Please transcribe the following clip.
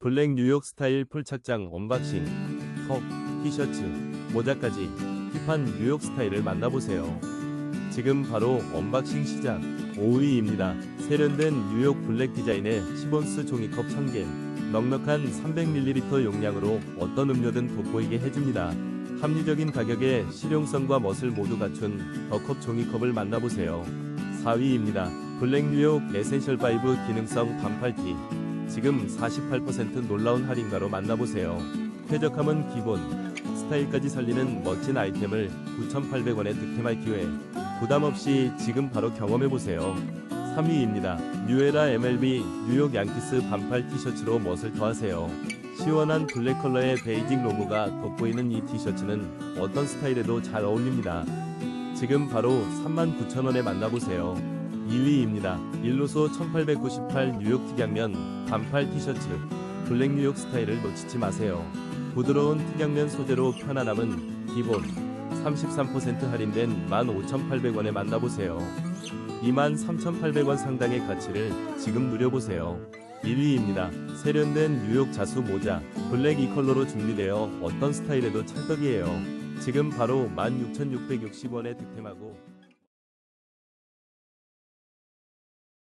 블랙 뉴욕 스타일 풀착장 언박싱, 컵, 티셔츠, 모자까지 힙한 뉴욕 스타일을 만나보세요. 지금 바로 언박싱 시작. 5위입니다. 세련된 뉴욕 블랙 디자인의 시본스 종이컵 1000개. 넉넉한 300ml 용량으로 어떤 음료든 돋보이게 해줍니다. 합리적인 가격에 실용성과 멋을 모두 갖춘 더컵 종이컵을 만나보세요. 4위입니다. 블랙 뉴욕 에센셜 바이브 기능성 반팔티. 지금 48% 놀라운 할인가로 만나보세요. 쾌적함은 기본, 스타일까지 살리는 멋진 아이템을 9,800원에 득템할 기회. 부담 없이 지금 바로 경험해보세요. 3위입니다. 뉴에라 MLB 뉴욕 양키스 반팔 티셔츠로 멋을 더하세요. 시원한 블랙 컬러의 베이징 로고가 돋보이는 이 티셔츠는 어떤 스타일에도 잘 어울립니다. 지금 바로 39,000원에 만나보세요. 2위입니다. 일로소 1898 뉴욕 특양면 반팔 티셔츠 블랙 뉴욕 스타일을 놓치지 마세요. 부드러운 특양면 소재로 편안함은 기본 33% 할인된 15,800원에 만나보세요. 23,800원 상당의 가치를 지금 누려보세요. 1위입니다. 세련된 뉴욕 자수 모자 블랙 이 컬러로 준비되어 어떤 스타일에도 찰떡이에요. 지금 바로 16,660원에 득템하고